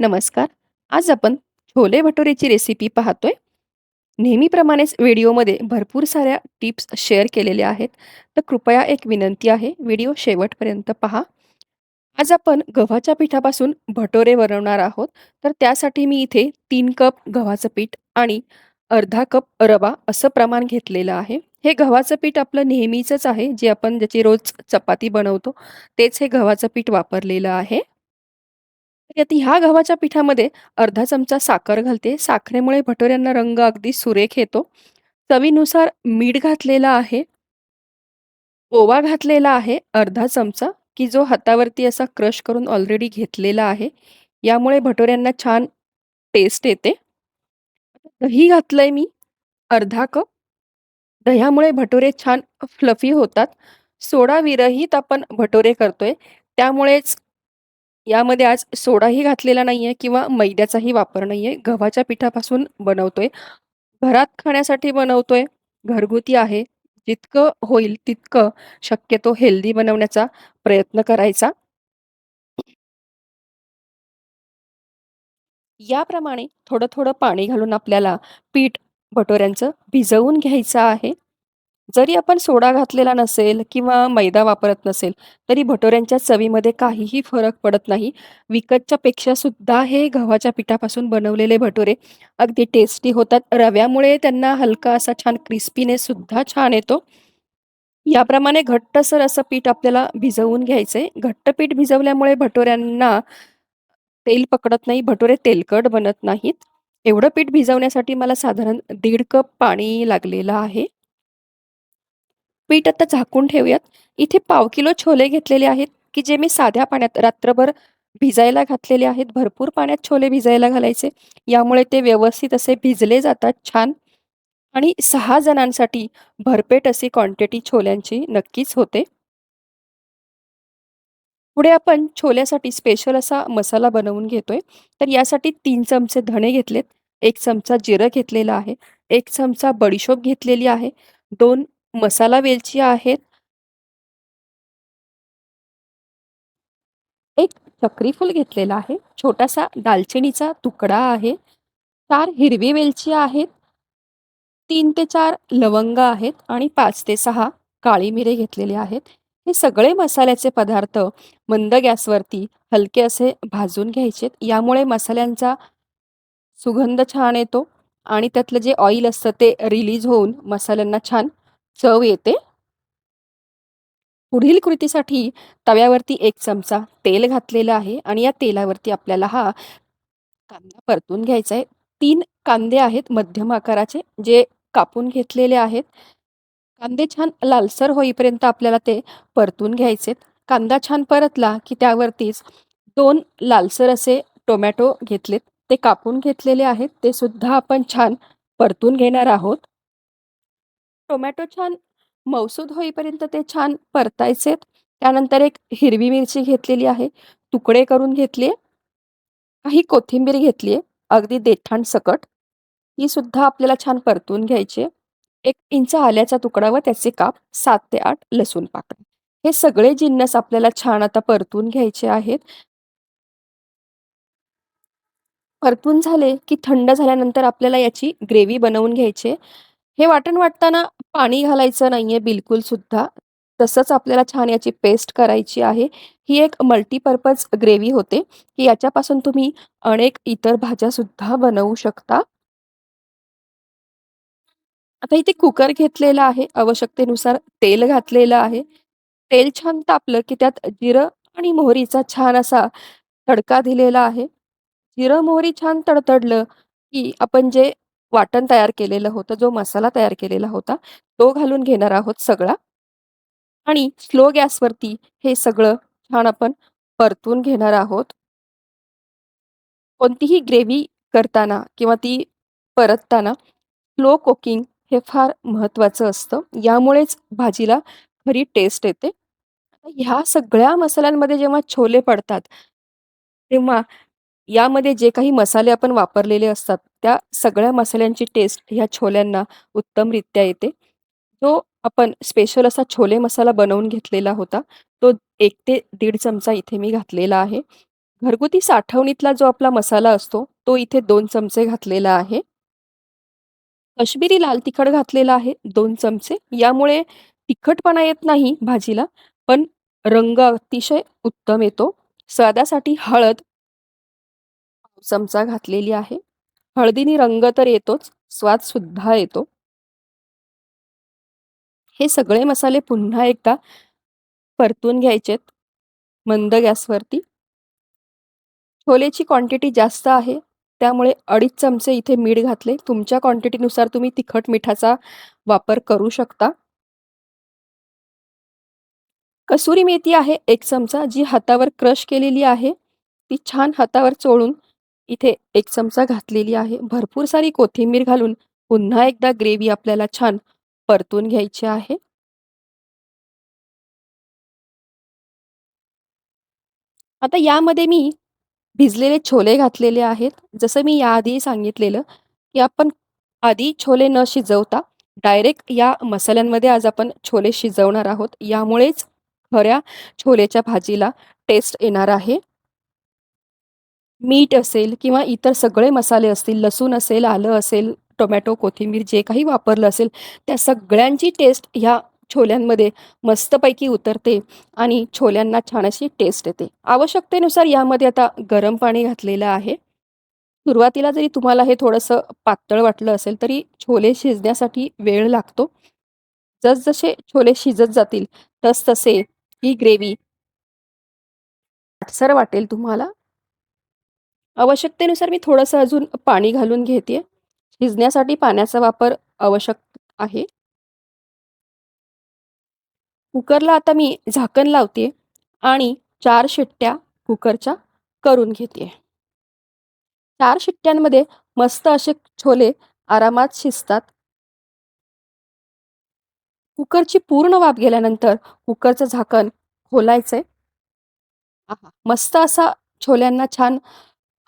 नमस्कार. आज आपण छोले भटुरेची रेसिपी पाहतोय. नेहमीप्रमाणेच व्हिडिओमध्ये भरपूर साऱ्या टिप्स शेअर केलेल्या आहेत. तर कृपया एक विनंती आहे, व्हिडिओ शेवटपर्यंत पहा. आज आपण गव्हाच्या पिठापासून भटोरे बनवणार आहोत. तर त्यासाठी मी इथे तीन कप गव्हाचं पीठ आणि अर्धा कप रवा असं प्रमाण घेतलेलं आहे. हे गव्हाचं पीठ आपलं नेहमीचंच आहे, जे आपण ज्याची रोज चपाती बनवतो, तेच हे गव्हाचं पीठ वापरलेलं आहे. आता ह्या गव्हाच्या पिठामध्ये अर्धा चमचा साखर घालते. साखरेमुळे भटोऱ्यांना रंग अगदी सुरेख येतो. चवीनुसार मीठ घातलेलं आहे. ओवा घातलेला आहे अर्धा चमचा, की जो हातावरती असा क्रश करून ऑलरेडी घेतलेला आहे. यामुळे भटोऱ्यांना छान टेस्ट येते. दही घातलंय मी अर्धा कप. दह्यामुळे भटुरे छान फ्लफी होतात. सोडा विरहित आपण भटुरे करतोय, त्यामुळेच यामध्ये आज सोडाही घातलेला नाहीये किंवा मैद्याचाही वापर नाहीये. गव्हाच्या पिठापासून बनवतोय. घरात खाण्यासाठी बनवतोय. घरगुती आहे. जितकं होईल तितकं शक्यतो हेल्दी बनवण्याचा प्रयत्न करायचा. याप्रमाणे थोडं-थोडं पाणी घालून आपल्याला पीठ भटोऱ्यांचं भिजवून घ्यायचं आहे. जरी आपण सोडा घातलेला नसेल किंवा मैदा वापरत नसेल, तरी भटुऱ्यांच्या चवीमध्ये काहीही फरक पडत नाही. विकतच्या पेक्षा सुद्धा हे गव्हाच्या पिठापासून बनवलेले भटुरे अगदी टेस्टी होतात. रव्यामुळे त्यांना हलका असा छान क्रिस्पीनेस सुद्धा छान येतो. याप्रमाणे घट्टसर असं पीठ आपल्याला भिजवून घ्यायचंय. घट्ट पीठ भिजवल्यामुळे भटुऱ्यांना तेल पकडत नाही, भटुरे तेलकट बनत नाहीत. एवढं पीठ भिजवण्यासाठी मला साधारण दीड कप पाणी लागलेलं आहे. पीठ आता झाकून ठेवूयात. इथे पाव किलो छोले घेतलेले आहेत, की जे मी साध्या पाण्यात रात्रभर भिजायला घातलेले आहेत. भरपूर पाण्यात छोले भिजायला घालायचे. यामुळे ते व्यवस्थित असे भिजले जातात छान आणि सहा जणांसाठी भरपेट अशी क्वांटिटी छोल्यांची नक्कीच होते. पुढे आपण छोल्यासाठी स्पेशल असा मसाला बनवून घेतोय. तर यासाठी तीन चमचे धणे घेतलेत, एक चमचा जिरं घेतलेला आहे, एक चमचा बडीशोप घेतलेली आहे, दोन मसाला वेलची आहेत. एक चक्रीफूल घेतलेला आहे, छोटासा दालचिनीचा तुकडा आहे, 4 हिरवी वेलची आहेत. 3 ते 4 लवंग आहेत आणि 5 ते 6 काळी मिरे घेतलेले आहेत. हे सगळे मसाल्याचे पदार्थ मंद गॅसवरती हलके असे भाजून घ्यायचेत. यामुळे मसाल्यांचा सुगंध छान येतो आणि त्यातलं जे ऑइल असतं ते रिलीज होऊन मसाल्यांना छान चव येते. पुढील कृतीसाठी तव्यावरती एक चमचा तेल घातलेलं आहे आणि या तेलावरती आपल्याला हा कांदा परतून घ्यायचा आहे. तीन कांदे आहेत मध्यम आकाराचे, जे कापून घेतलेले आहेत. कांदे छान लालसर होईपर्यंत आपल्याला ते परतून घ्यायचेत. कांदा छान परतला, की त्यावरतीच दोन लालसर असे टोमॅटो घेतलेत. ते कापून घेतलेले आहेत. ते सुद्धा आपण छान परतून घेणार आहोत. टोमॅटो छान मऊसूद होईपर्यंत ते छान परतायचेत. त्यानंतर एक हिरवी मिरची घेतलेली आहे, तुकडे करून घेतली काही कोथिंबीर घेतली अगदी अगदी देठांसकट. ती सुद्धा आपल्याला छान परतून घ्यायची आहे. 1 इंच आल्याचा तुकडा व त्याचे काप, 7 ते 8 लसूण पाकळ्या. हे सगळे जिन्नस आपल्याला छान आता परतून घ्यायचे आहेत. परतून झाले, की थंड झाल्यानंतर आपल्याला याची ग्रेव्ही बनवून घ्यायची आहे. हे वाटण वाटताना पाणी घालायचं नाहीये बिलकुल सुद्धा. तसंच आपल्याला छान याची पेस्ट करायची आहे. ही एक मल्टीपर्पज ग्रेव्ही होते, की याच्यापासून तुम्ही अनेक इतर भाज्या सुद्धा बनवू शकता. आता इथे कुकर घेतलेला आहे. आवश्यकतेनुसार तेल घातलेलं आहे. तेल छान तापलं, की त्यात जिरं आणि मोहरीचा छान असा तडका दिलेला आहे. जिरं, मोहरी छान तडतडलं, की आपण जे वाटण तयार केलेलं होतं, जो मसाला तयार केलेला होता, तो घालून घेणार आहोत सगळा. आणि स्लो गॅसवरती हे सगळं छान आपण परतून घेणार आहोत. कोणतीही ग्रेव्ही करताना किंवा ती परतताना स्लो कुकिंग हे फार महत्त्वाचं असतं. यामुळेच भाजीला खरी टेस्ट येते. ह्या सगळ्या मसाल्यांमध्ये जेव्हा छोले पडतात, तेव्हा यामध्ये जे काही मसाले आपण वापरलेले असतात, त्या सगळ्या मसाल्यांची टेस्ट ह्या छोल्यांना उत्तमरित्या येते. जो आपण स्पेशल असा छोले मसाला बनवून घेतलेला होता, तो एक ते दीड चमचा इथे मी घातलेला आहे. घरगुती साठवणीतला जो आपला मसाला असतो, तो इथे दोन चमचे घातलेला आहे. कश्मीरी लाल तिखट घातलेला आहे दोन चमचे. यामुळे तिखटपणा येत नाही भाजीला, पण रंग अतिशय उत्तम येतो. स्वादासाठी हळद चमचा घातलेली आहे. हळदीने रंग तर येतोच, स्वाद सुद्धा येतो. हे सगळे मसाले पुन्हा एकदा परतून घ्यायचेत, मंद गॅसवरती. छोलेची क्वांटिटी जास्त आहे, त्यामुळे 2.5 चमचे इथे मीठ घातले. तुमच्या क्वांटिटीनुसार तुम्ही तिखट मिठाचा वापर करू शकता. कसुरी मेथी आहे एक चमचा, जी हातावर क्रश केलेली आहे. ती छान हातावर चोळून इथे एक चमचा घातलेली आहे. भरपूर सारी कोथिंबीर घालून पुन्हा एकदा ग्रेव्ही आपल्याला छान परतून घ्यायची आहे. आता यामध्ये मी भिजलेले छोले घातलेले आहेत. जसं मी याआधी सांगितलेलं, की आपण आधी छोले न शिजवता डायरेक्ट या मसाल्यांमध्ये आज आपण छोले शिजवणार आहोत. यामुळेच खऱ्या छोलेच्या भाजीला टेस्ट येणार आहे. मीठ असेल किंवा इतर सगळे मसाले असतील, लसूण असेल, आलं असेल, टोमॅटो, कोथिंबीर जे काही वापरलं असेल, त्या सगळ्यांची टेस्ट ह्या छोल्यांमध्ये मस्तपैकी उतरते आणि छोल्यांना छान अशी टेस्ट येते. आवश्यकतेनुसार यामध्ये आता गरम पाणी घातलेलं आहे. सुरुवातीला जरी तुम्हाला हे थोडंसं पातळ वाटलं असेल, तरी छोले शिजण्यासाठी वेळ लागतो. जसजसे छोले शिजत जातील, तसतसे ही ग्रेव्ही सर वाटेल तुम्हाला. आवश्यकतेनुसार मी थोडंसं अजून पाणी घालून घेते शिजण्यासाठी पाण्याचा वापर आवश्यक आहे. कुकरला आता मी झाकण लावतेय आणि चार शिट्ट्या कुकरच्या करून घेते चार शिट्ट्यांमध्ये मस्त असे छोले आरामात शिजतात. कुकरची पूर्ण वाफ गेल्यानंतर कुकरचं झाकण खोलायचंय. मस्त असा छोल्यांना छान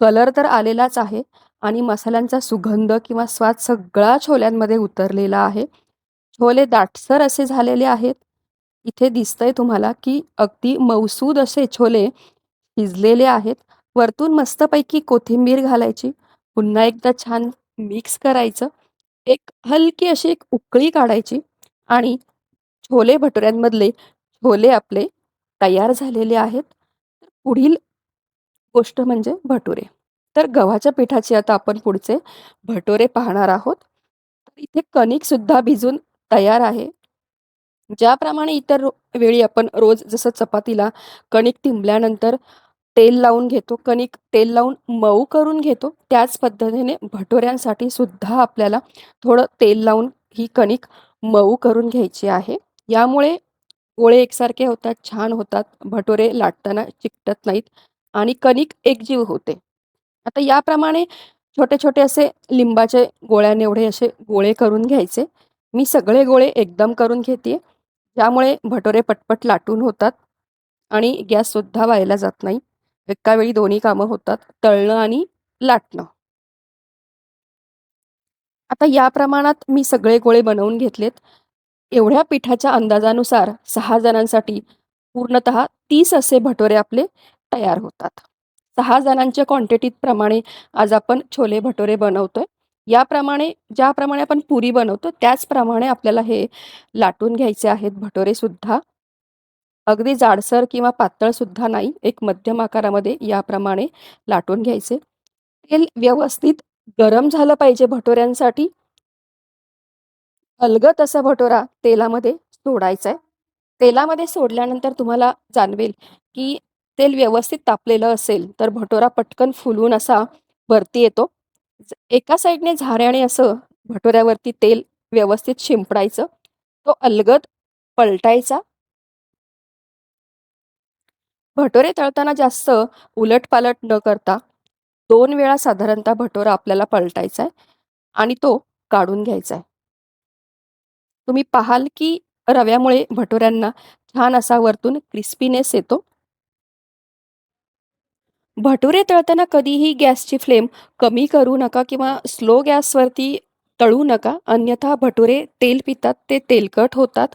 कलर तर आलेलाच आहे आणि मसाल्यांचा सुगंध किंवा स्वाद सगळा छोल्यांमध्ये उतरलेला आहे. छोले दाटसर असे झालेले आहेत. इथे दिसतंय तुम्हाला, की अगदी मऊसूद असे छोले शिजलेले आहेत. वरतून मस्तपैकी कोथिंबीर घालायची. पुन्हा एकदा छान मिक्स करायचं. एक हलकी अशी एक उकळी काढायची आणि छोले भटुऱ्यांमधले छोले आपले तयार झालेले आहेत. पुढील गोष्ट म्हणजे भटुरे. तर गव्हाच्या पिठाचे आता आपण पुढचे भटुरे पाहणार आहोत. तर इथे कणिकसुद्धा भिजून तयार आहे. ज्याप्रमाणे इतर वेळी आपण रोज जसं चपातीला कणिक टिंबल्यानंतर तेल लावून घेतो, कणिक तेल लावून मऊ करून घेतो, त्याच पद्धतीने भटुऱ्यांसाठी सुद्धा आपल्याला थोडं तेल लावून ही कणिक मऊ करून घ्यायची आहे. यामुळे गोळे एकसारखे होतात, छान होतात. भटुरे लाटताना चिकटत नाहीत आणि कणिक एकजीव होते. आता याप्रमाणे छोटे-छोटे असे लिंबाचे गोळ्यानेवढे असे गोळे करून घ्यायचे. मी सगळे गोळे एकदम करून घेते ज्यामुळे भटुरे पटपट लाटून होतात आणि गॅससुद्धा वाया जात नाही. एकावेळी दोन्ही कामं होतात, तळणं आणि लाटणं. आता या प्रमाणात मी सगळे गोळे बनवून घेतलेत. एवढ्या पिठाच्या अंदाजानुसार सहा जणांसाठी पूर्णतः तीस असे भटुरे आपले तयार होतात. सहा जणांच्या क्वांटिटीप्रमाणे आज आपण छोले भटुरे बनवतोय. याप्रमाणे ज्याप्रमाणे आपण पुरी बनवतो, त्याचप्रमाणे आपल्याला हे लाटून घ्यायचे आहेत भटुरेसुद्धा. अगदी जाडसर किंवा पातळ सुद्धा नाही, एक मध्यम आकारामध्ये याप्रमाणे लाटून घ्यायचे. तेल व्यवस्थित गरम झालं पाहिजे भटुऱ्यांसाठी. अलगत असा भटोरा तेलामध्ये सोडायचा आहे. तेलामध्ये सोडल्यानंतर तुम्हाला जाणवेल, की तेल व्यवस्थित तापलेलं असेल, तर भटोरा पटकन फुलून असा वरती येतो. एका साइडने झाऱ्याने असं भटोऱ्यावरती तेल व्यवस्थित शिंपडायचं. तो अलगद पलटायचा. भटुरे तळताना जास्त उलट-पालट न करता दोन वेळा साधारणतः भटुरा आपल्याला पलटायचा आहे आणि तो काढून घ्यायचा आहे. तुम्ही पाहाल, की रव्यामुळे भटुऱ्यांना छान असा वरतून क्रिस्पीनेस येतो. भटुरे तळताना कधीही गॅसची फ्लेम कमी करू नका किंवा स्लो गॅसवरती तळू नका. अन्यथा भटुरे तेल पितात, ते तेलकट होतात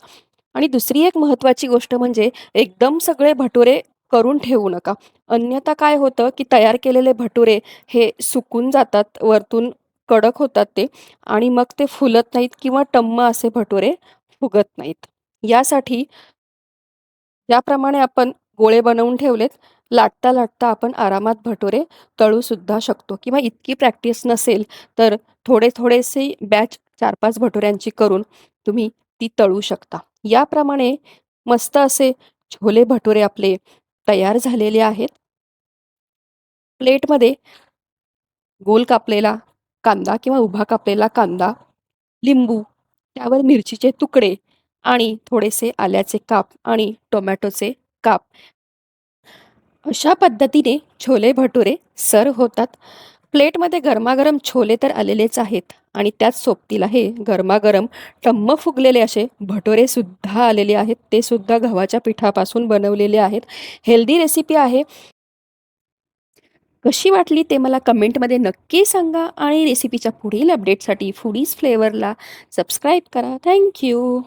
आणि दुसरी एक महत्त्वाची गोष्ट म्हणजे एकदम सगळे भटुरे करून ठेवू नका. अन्यथा काय होतं, की तयार केलेले भटुरे हे सुकून जातात, वरतून कडक होतात ते आणि मग ते फुलत नाहीत किंवा टम्म असे भटुरे फुगत नाहीत. यासाठी ज्याप्रमाणे आपण गोळे बनवून ठेवलेत, लाटता-लाटता आपण आरामात भटुरे तळूसुद्धा शकतो किंवा इतकी प्रॅक्टिस नसेल, तर थोडे-थोडेसे बॅच चार पाच भटोऱ्यांची करून तुम्ही ती तळू शकता. याप्रमाणे मस्त असे छोले भटुरे आपले तयार झालेले आहेत. प्लेटमध्ये गोल कापलेला कांदा किंवा उभा कापलेला कांदा, लिंबू, त्यावर मिरचीचे तुकडे आणि थोडेसे आल्याचे काप आणि टोमॅटोचे काप. अशा पद्धतीने छोले भटुरे सर होतात. प्लेटमध्ये गरमागरम छोले तर आलेलेच आहेत आणि त्याच सोबतीला हे गरमागरम टम्म फुगलेले असे भटुरेसुद्धा आलेले आहेत. ते सुद्धा गव्हाच्या पिठापासून बनवलेले आहेत. हेल्दी रेसिपी आहे. कशी वाटली ते मला कमेंटमध्ये नक्की सांगा आणि रेसिपीच्या पुढील अपडेटसाठी फुडीज फ्लेवरला सबस्क्राईब करा. Thank you